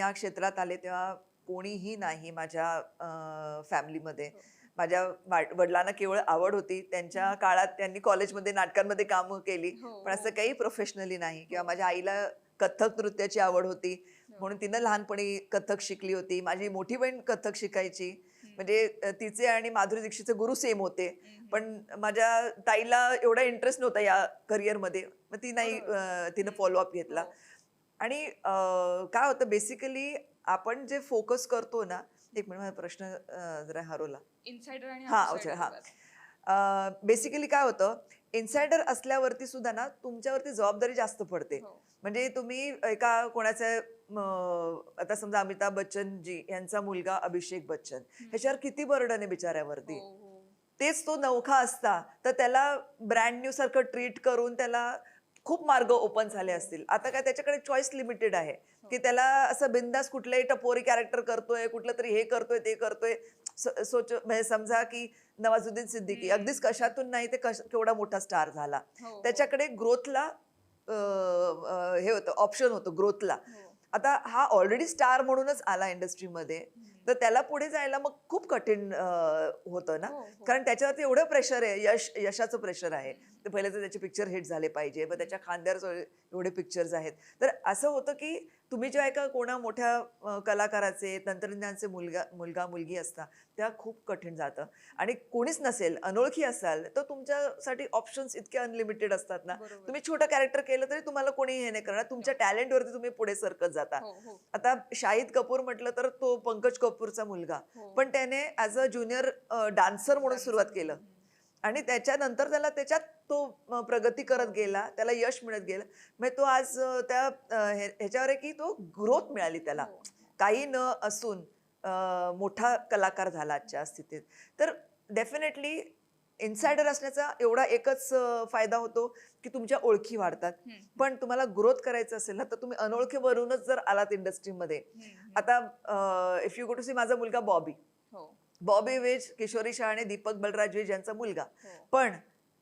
या क्षेत्रात आले तेव्हा कोणीही नाही माझ्या फॅमिलीमध्ये. माझ्या वा- वडिलांना केवळ आवड होती. त्यांच्या काळात त्यांनी कॉलेजमध्ये नाटकांमध्ये कामं केली. हो, पण असं हो. काही प्रोफेशनली नाही. किंवा माझ्या आईला कथक नृत्याची आवड होती. हो. म्हणून तिनं लहानपणी कथक शिकली होती. माझी मोठी बहीण कथक शिकायची. म्हणजे तिचे आणि माधुरी दीक्षितचे गुरु सेम होते. पण माझ्या ताईला एवढा इंटरेस्ट नव्हता या करिअरमध्ये मग ती नाही तिनं फॉलोअप घेतला. हो. आणि काय होतं बेसिकली आपण जे फोकस करतो ना एक मिनिट माझा प्रश्न जरा हरवला इनसाइडर आणि हा, अच्छा, हा. बेसिकली काय होतं इन्सायडर असल्यावरती सुद्धा ना तुमच्यावरती जबाबदारी जास्त पडते हो. म्हणजे तुम्ही एका कोणाचं आता समजा अमिताभ बच्चन जी यांचा मुलगा अभिषेक बच्चन ह्याच्यावर किती बर्डन आहे बिचाऱ्यावरती हो, हो. तेच तो नौखा असता तर त्याला ब्रँड न्यू सारखं ट्रीट करून त्याला खूप मार्ग ओपन झाले असतील आता काय त्याच्याकडे चॉईस लिमिटेड आहे की त्याला असं बिंदास कुठलंही टपोरी कॅरेक्टर करतोय कुठलं तरी हे करतोय ते करतोय सोच म्हणजे समजा की नवाजुद्दीन सिद्दीकी. अगदीच कशातून नाही ते कश केवढा मोठा स्टार झाला हो, हो. त्याच्याकडे ग्रोथला हे होतं ऑप्शन होतं ग्रोथला हो. आता हा ऑलरेडी स्टार म्हणूनच आला इंडस्ट्रीमध्ये. तर त्याला पुढे जायला मग खूप कठीण होतं ना. हो, हो. कारण त्याच्यावरती एवढं प्रेशर आहे यश यशाचं प्रेशर आहे. तर पहिले तर त्याचे पिक्चर हिट झाले पाहिजे मग त्याच्या खांद्यावर एवढे पिक्चर्स आहेत. तर असं होतं की तुम्ही जेव्हा एका कोणा मोठ्या कलाकाराचे तंत्रज्ञानाचे मुलगा मुलगा मुलगी असता तेव्हा खूप कठीण जातं आणि कोणीच नसेल अनोळखी असाल तर तुमच्यासाठी ऑप्शन्स इतके अनलिमिटेड असतात ना. तुम्ही छोटं कॅरेक्टर केलं तरी तुम्हाला कोणी हे नाही करणार तुमच्या टॅलेंटवरती तुम्ही पुढे सरकत जाता हो, हो. आता शाहिद कपूर म्हटलं तर तो पंकज कपूरचा मुलगा हो. पण त्याने ॲज अ ज्युनियर डान्सर म्हणून. सुरुवात केलं. आणि त्याच्यानंतर त्याला त्याच्यात तो प्रगती करत गेला त्याला यश मिळत गेलं म्हणजे तो आज त्या ह्याच्यावर आहे की तो ग्रोथ मिळाली त्याला हो. काही न असून मोठा कलाकार झाला आजच्या स्थितीत तर डेफिनेटली इन्सायडर असण्याचा एवढा एकच फायदा होतो की तुमच्या ओळखी वाढतात. पण तुम्हाला ग्रोथ करायचं असेल ना तर तुम्ही अनोळखीवरूनच जर आलात इंडस्ट्रीमध्ये. आता if you go to see माझा मुलगा बॉबी. बॉबी वेज किशोरी शहाणे दीपक बलराज वेज यांचा मुलगा हो. पण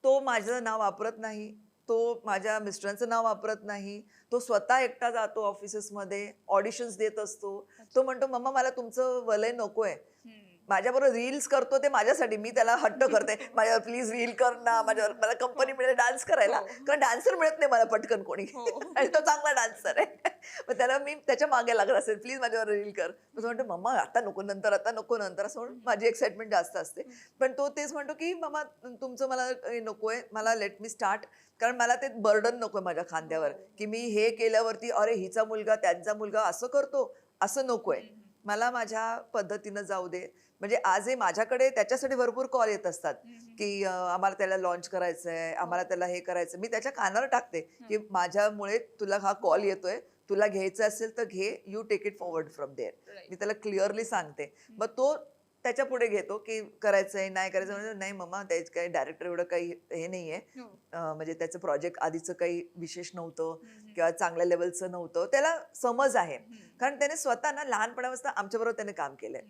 तो माझं नाव वापरत नाही तो माझ्या मिस्टरांचं नाव वापरत नाही तो स्वतः एकटा जातो ऑफिसेसमध्ये ऑडिशन्स देत असतो. तो म्हणतो मम्मा मला तुमचं वलय नकोय. हम्म. माझ्याबरोबर रील्स करतो ते माझ्यासाठी. मी त्याला हट्ट करते. माझ्यावर प्लीज रील कर ना. माझ्यावर मला कंपनी मिळेल डान्स करायला. हो. कारण डान्सर मिळत नाही मला पटकन कोणी. हो. आणि तो चांगला डान्सर आहे. मग त्याला मी त्याच्यामागे लागत असेल प्लीज माझ्यावर रील कर. मग तो म्हणतो मम्मा आता नको नंतर आता नको नंतर. असं म्हणून माझी एक्साइटमेंट जास्त असते. पण तो तेच म्हणतो की मम्मा तुमचं मला हे नकोय. मला लेट मी स्टार्ट कारण मला ते बर्डन नकोय माझ्या खांद्यावर. हो. की मी हे केल्यावरती अरे हिचा मुलगा त्यांचा मुलगा असं करतो. असं नकोय. हम्म. मला माझ्या पद्धतीनं जाऊ दे. म्हणजे आजही माझ्याकडे त्याच्यासाठी भरपूर कॉल येत असतात. की आम्हाला त्याला लॉन्च करायचंय आम्हाला त्याला हे करायचं मी त्याच्या कानावर टाकते की माझ्यामुळे तुला हा कॉल येतोय तुला घ्यायचं असेल तर घे you take it forward from there. मी त्याला क्लिअरली सांगते. मग तो त्याच्या पुढे घेतो की करायचंय नाही करायचं म्हणजे नाही मम्मा त्याच काही डायरेक्टर एवढं काही हे नाहीये. हो. म्हणजे त्याचं प्रोजेक्ट आधीचं काही विशेष नव्हतं. किंवा चांगल्या लेवलचं नव्हतं. त्याला समज आहे. कारण त्याने स्वतः ना लहानपणापासून आमच्याबरोबर त्याने काम केलंय.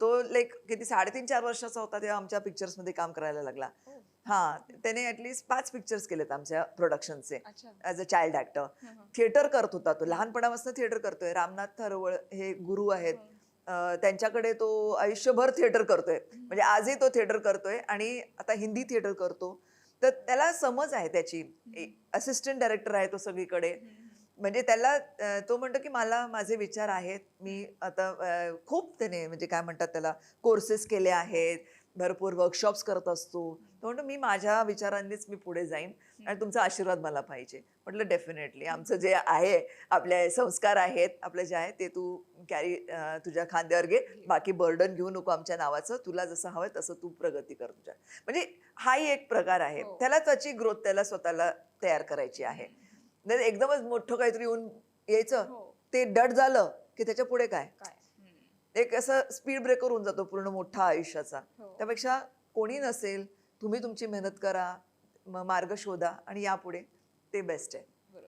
तो लाईक किती साडेतीन चार वर्षाचा होता तेव्हा आमच्या पिक्चर्समध्ये काम करायला लागला. हो. हा त्याने ऍटलीस्ट पाच पिक्चर्स केलेत आमच्या प्रोडक्शनचे ॲज अ चाइल्ड ऍक्टर हं, हं. थिएटर करत होता तो. लहानपणापासून थिएटर करतोय. रामनाथ थरवळ हे गुरु आहेत. अं, त्यांच्याकडे तो आयुष्यभर थिएटर करतोय. म्हणजे आजही तो थिएटर करतोय आणि आता हिंदी थिएटर करतो. तर त्याला समज आहे त्याची. असिस्टंट डायरेक्टर आहे तो सगळीकडे. म्हणजे त्याला तो म्हणतो की मला माझे विचार आहेत. मी आता खूप त्याने म्हणजे काय म्हणतात त्याला कोर्सेस केले आहेत. भरपूर वर्कशॉप्स करत असतो. तो म्हणतो मी माझ्या विचारांनीच मी पुढे जाईन आणि तुमचा आशीर्वाद मला पाहिजे. म्हटलं डेफिनेटली आमचं जे आहे आपले संस्कार आहेत आपले जे आहे ते तू कॅरी तुझ्या खांद्यावर घे. बाकी बर्डन घेऊ नको आमच्या नावाचं. तुला जसं हवंय तसं तू प्रगती कर तुझ्या. म्हणजे हाही एक प्रकार आहे. हो. त्याला त्याची ग्रोथ त्याला स्वतःला तयार करायची आहे. एकदमच मोठं काहीतरी येऊन यायचं. हो. ते डट झालं की त्याच्या पुढे काय. एक असं स्पीड ब्रेकर होऊन जातो पूर्ण मोठा आयुष्याचा हो. त्यापेक्षा कोणी नसेल तुम्ही तुमची मेहनत करा मार्ग शोधा आणि यापुढे ते बेस्ट आहे